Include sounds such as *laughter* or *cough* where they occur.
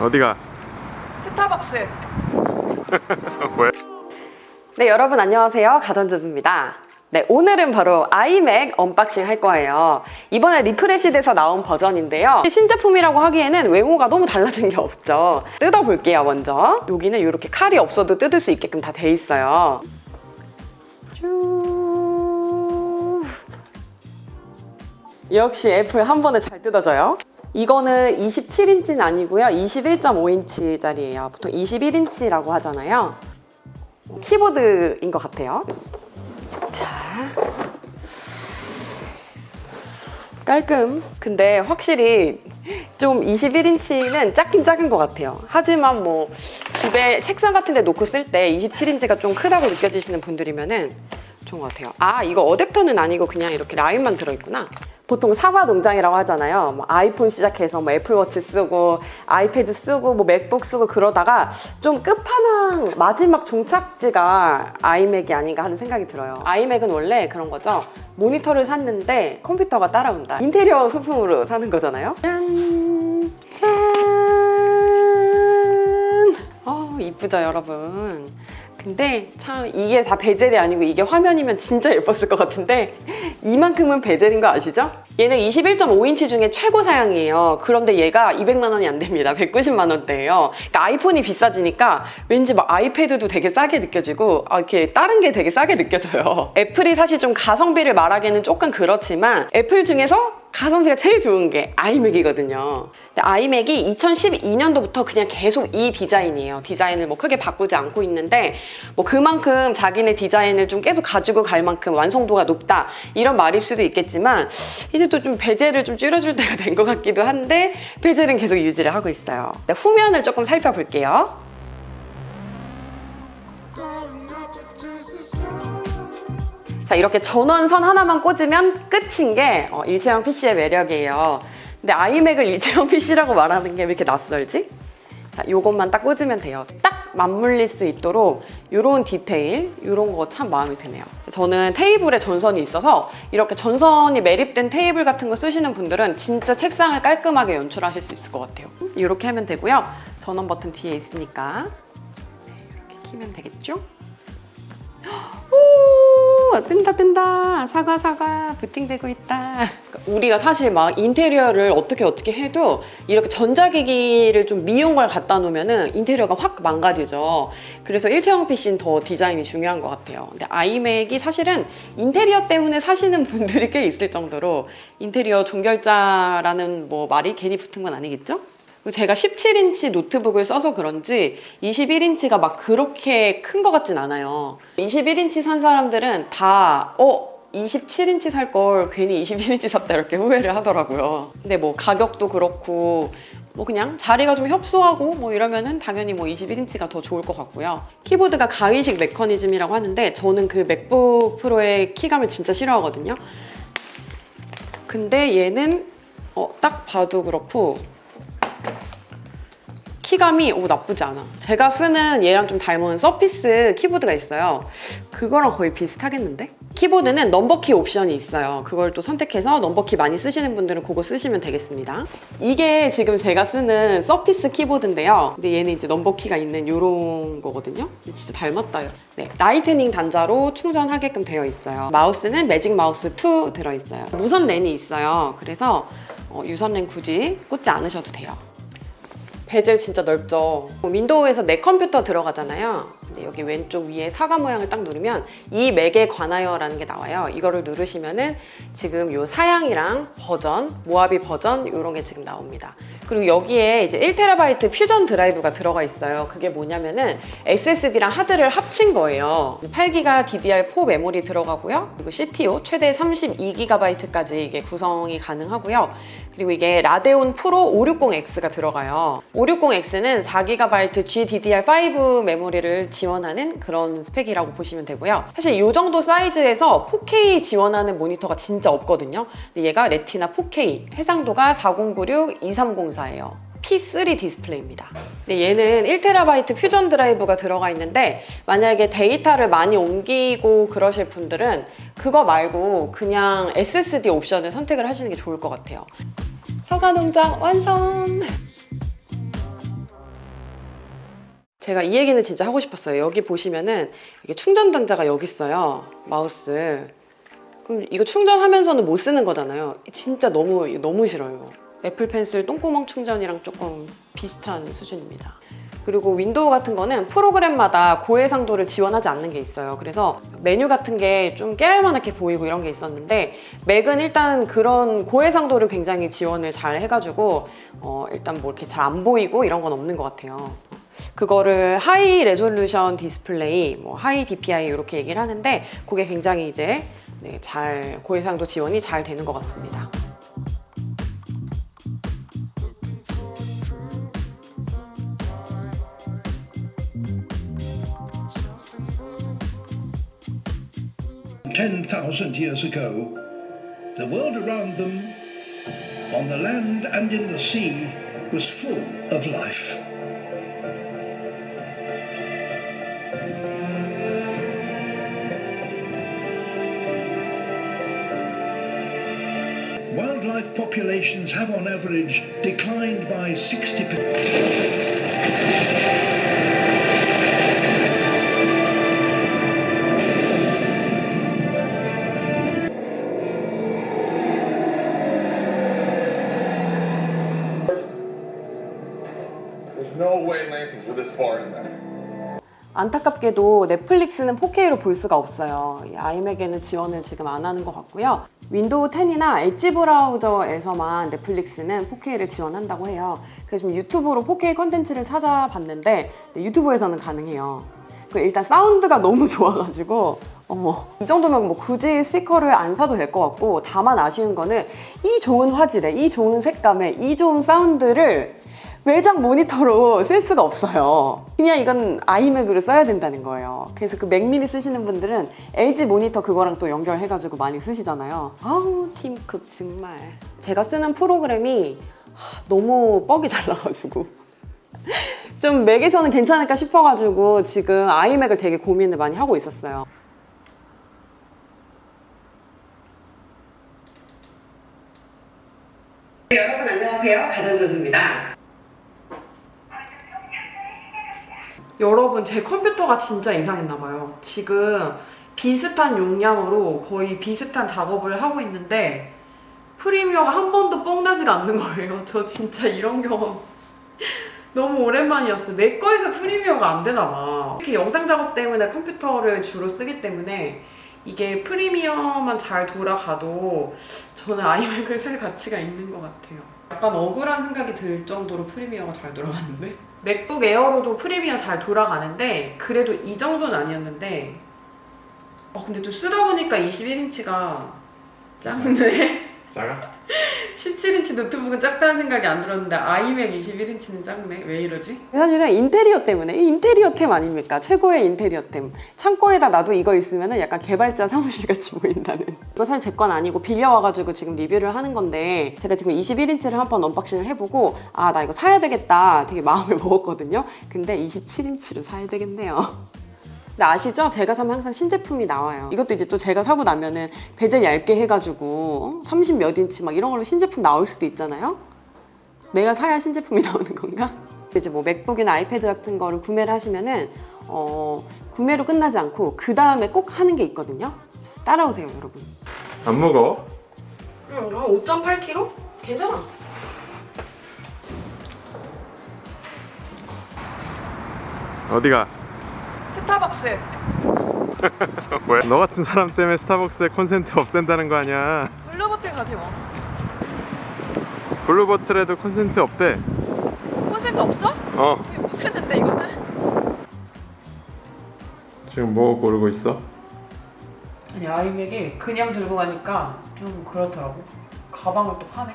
어디가? 스타벅스. *laughs* 뭐야? 네, 여러분 안녕하세요. 가전주부입니다. 네, 오늘은 바로 아이맥 언박싱 할 거예요. 이번에 리프레시 돼서 나온 버전인데요. 신제품이라고 하기에는 외모가 너무 달라진 게 없죠. 뜯어볼게요, 먼저. 여기는 이렇게 칼이 없어도 뜯을 수 있게끔 다 돼 있어요. 쭉. 역시 애플 한 번에 잘 뜯어져요. 이거는 27인치는 아니고요. 21.5인치짜리예요. 보통 21인치라고 하잖아요. 키보드인 것 같아요. 자. 깔끔. 근데 확실히 좀 21인치는 작긴 작은 것 같아요. 하지만 뭐 집에 책상 같은 데 놓고 쓸 때 27인치가 좀 크다고 느껴지시는 분들이면은 좋은 것 같아요. 아, 이거 어댑터는 아니고 그냥 이렇게 라인만 들어있구나. 보통 사과 농장이라고 하잖아요. 뭐 아이폰 시작해서 뭐 애플워치 쓰고 아이패드 쓰고 뭐 맥북 쓰고 그러다가 좀 끝판왕 마지막 종착지가 아이맥이 아닌가 하는 생각이 들어요. 아이맥은 원래 그런 거죠. 모니터를 샀는데 컴퓨터가 따라온다. 인테리어 소품으로 사는 거잖아요. 짠! 짠! 어, 이쁘죠, 여러분? 근데 참 이게 다 베젤이 아니고 이게 화면이면 진짜 예뻤을 것 같은데 이만큼은 베젤인 거 아시죠? 얘는 21.5인치 중에 최고 사양이에요. 그런데 얘가 200만 원이 안 됩니다. 190만 원대예요. 그러니까 아이폰이 비싸지니까 왠지 막 아이패드도 되게 싸게 느껴지고 아, 이렇게 다른 게 되게 싸게 느껴져요. 애플이 사실 좀 가성비를 말하기는 조금 그렇지만 애플 중에서 가성비가 제일 좋은 게 아이맥이거든요. 근데 아이맥이 2012년도부터 그냥 계속 이 디자인이에요. 디자인을 뭐 크게 바꾸지 않고 있는데 뭐 그만큼 자기네 디자인을 좀 계속 가지고 갈 만큼 완성도가 높다 이런 말일 수도 있겠지만 이제 또 좀 베젤을 좀 줄여줄 때가 된 것 같기도 한데 베젤은 계속 유지를 하고 있어요. 네, 후면을 조금 살펴볼게요. 자 이렇게 전원선 하나만 꽂으면 끝인 게 어, 일체형 PC의 매력이에요. 근데 아이맥을 일체형 *laughs* PC라고 말하는 게 왜 이렇게 낯설지? 자, 요것만 딱 꽂으면 돼요. 딱 맞물릴 수 있도록 이런 디테일, 이런 거 참 마음에 드네요. 저는 테이블에 전선이 있어서 이렇게 전선이 매립된 테이블 같은 거 쓰시는 분들은 진짜 책상을 깔끔하게 연출하실 수 있을 것 같아요. 이렇게 하면 되고요. 전원 버튼 뒤에 있으니까 이렇게 키면 되겠죠? 오 뜬다 뜬다. 사과 사과. 부팅되고 있다. 우리가 사실 막 인테리어를 어떻게 어떻게 해도 이렇게 전자기기를 좀 미용을 갖다 놓으면은 인테리어가 확 망가지죠. 그래서 일체형 PC는 더 디자인이 중요한 것 같아요. 근데 아이맥이 사실은 인테리어 때문에 사시는 *laughs* 분들이 꽤 있을 정도로 인테리어 종결자라는 뭐 말이 괜히 붙은 건 아니겠죠? 제가 17인치 노트북을 써서 그런지 21인치가 막 그렇게 큰 것 같진 않아요. 21인치 산 사람들은 다, 어, 27인치 살 걸 괜히 21인치 샀다 이렇게 후회를 하더라고요. 근데 뭐 가격도 그렇고 뭐 그냥 자리가 좀 협소하고 뭐 이러면은 당연히 뭐 21인치가 더 좋을 것 같고요. 키보드가 가위식 메커니즘이라고 하는데 저는 그 맥북 프로의 키감을 진짜 싫어하거든요. 근데 얘는 어, 딱 봐도 그렇고 키감이 오 나쁘지 않아. 제가 쓰는 얘랑 좀 닮은 서피스 키보드가 있어요. 그거랑 거의 비슷하겠는데? 키보드는 넘버키 옵션이 있어요. 그걸 또 선택해서 넘버키 많이 쓰시는 분들은 그거 쓰시면 되겠습니다. 이게 지금 제가 쓰는 서피스 키보드인데요. 근데 얘는 이제 넘버키가 있는 이런 거거든요. 진짜 닮았다. 네, 라이트닝 단자로 충전하게끔 되어 있어요. 마우스는 매직 마우스 2 들어있어요. 무선 랜이 있어요. 그래서 어, 유선 랜 굳이 꽂지 않으셔도 돼요. 베젤 진짜 넓죠. 윈도우에서 내 컴퓨터 들어가잖아요. 근데 여기 왼쪽 위에 사과 모양을 딱 누르면 이 맥에 관하여라는 게 나와요. 이거를 누르시면은 지금 요 사양이랑 버전, 모하비 버전 이런 게 지금 나옵니다. 그리고 여기에 이제 1TB 퓨전 드라이브가 들어가 있어요. 그게 뭐냐면은 SSD랑 하드를 합친 거예요. 8기가 DDR4 메모리 들어가고요. 그리고 CTO 최대 32GB까지 이게 구성이 가능하고요. 그리고 이게 라데온 프로 560X가 들어가요. 560X는 4GB GDDR5 메모리를 지원하는 그런 스펙이라고 보시면 되고요. 사실 이 정도 사이즈에서 4K 지원하는 모니터가 진짜 없거든요. 근데 얘가 레티나 4K, 해상도가 4096, 2304예요. P3 디스플레이입니다. 근데 얘는 1TB 퓨전 드라이브가 들어가 있는데 만약에 데이터를 많이 옮기고 그러실 분들은 그거 말고 그냥 SSD 옵션을 선택을 하시는 게 좋을 것 같아요. 사과 농장 완성! 제가 이 얘기는 진짜 하고 싶었어요. 여기 보시면은 이게 충전 단자가 여기 있어요. 마우스. 그럼 이거 충전하면서는 못 쓰는 거잖아요. 진짜 너무 너무 싫어요. 애플 펜슬 똥구멍 충전이랑 조금 비슷한 수준입니다. 그리고 윈도우 같은 거는 프로그램마다 고해상도를 지원하지 않는 게 있어요. 그래서 메뉴 같은 게 좀 깨알만하게 보이고 이런 게 있었는데 맥은 일단 그런 고해상도를 굉장히 지원을 잘 해가지고 어, 일단 뭐 이렇게 잘 안 보이고 이런 건 없는 것 같아요. 그거를 하이 레졸루션 디스플레이, 뭐 하이 DPI 이렇게 얘기를 하는데 그게 굉장히 이제 네, 잘 고해상도 지원이 잘 되는 것 같습니다. Ten thousand years ago, the world around them, on the land and in the sea, was full of life. Populations have on average declined by 60%. 안타깝게도 넷플릭스는 4K로 볼 수가 없어요. 이 아이맥에는 지원을 지금 안 하는 것 같고요. 윈도우 10이나 엣지 브라우저에서만 넷플릭스는 4K를 지원한다고 해요. 그래서 지금 유튜브로 4K 컨텐츠를 찾아봤는데 네, 유튜브에서는 가능해요. 그 일단 사운드가 너무 *laughs* 좋아가지고 어머 이 정도면 뭐 굳이 스피커를 안 사도 될 것 같고 다만 아쉬운 거는 이 좋은 화질에 이 좋은 색감에 이 좋은 사운드를 외장 모니터로 쓸 수가 없어요. 그냥 이건 아이맥으로 써야 된다는 거예요. 그래서 그 맥미니 쓰시는 분들은 LG 모니터 그거랑 또 연결해가지고 많이 쓰시잖아요. 아우 팀쿡 정말. 제가 쓰는 프로그램이 하, 너무 뻑이 잘 나가지고 *laughs* 좀 맥에서는 괜찮을까 싶어가지고 지금 아이맥을 되게 고민을 많이 하고 있었어요. 여러분 안녕하세요. 가전조입니다. 여러분 제 컴퓨터가 진짜 이상했나 봐요. 지금 비슷한 용량으로 거의 비슷한 작업을 하고 있는데 프리미어가 한 번도 뻥나지가 않는 거예요. 저 진짜 이런 경험 *laughs* 너무 오랜만이었어요. 내 거에서 프리미어가 안 되나 봐. 이렇게 영상 작업 때문에 컴퓨터를 주로 쓰기 때문에 이게 프리미어만 잘 돌아가도 저는 아이맥을 살 가치가 있는 것 같아요. 약간 억울한 생각이 들 정도로 프리미어가 잘 돌아가는데? 맥북 에어로도 프리미어 잘 돌아가는데 그래도 이 정도는 아니었는데 어 근데 또 쓰다 보니까 21인치가 작네 작아? 17인치 노트북은 작다는 생각이 안 들었는데 아이맥 21인치는 작네 왜 이러지? 사실은 인테리어 때문에. 이 인테리어 템 아닙니까? 최고의 인테리어 템. 창고에다 놔도 이거 있으면 약간 개발자 사무실 같이 보인다는. 이거 사실 제 건 아니고 빌려와가지고 지금 리뷰를 하는 건데 제가 지금 21인치를 한번 언박싱을 해보고 아 나 이거 사야 되겠다. 되게 마음을 *laughs* 먹었거든요. 근데 27인치로 사야 되겠네요 근데 아시죠? 제가 사면 항상 신제품이 나와요. 이것도 이제 또 제가 사고 나면은 베젤 얇게 해가지고 30 몇 인치 막 이런 걸로 신제품 나올 수도 있잖아요? 내가 사야 신제품이 *laughs* 나오는 건가? 이제 뭐 맥북이나 아이패드 같은 거를 구매를 하시면은 어, 구매로 끝나지 않고 그 다음에 꼭 하는 게 있거든요. 자, 따라오세요, 여러분. 안 먹어? 응, 5.8kg? 괜찮아. 어디가? 스타벅스. *laughs* 왜? 너 같은 사람 때문에 스타벅스에 콘센트 없앤다는 거 아니야? 블루보틀 가지 뭐. 블루버틀에도 콘센트 없대. 콘센트 없어? 어. 못 쓰는데 이거는? 지금 뭐 고르고 있어? 아니 아이맥이 그냥 들고 가니까 좀 그렇더라고 가방을 또 파네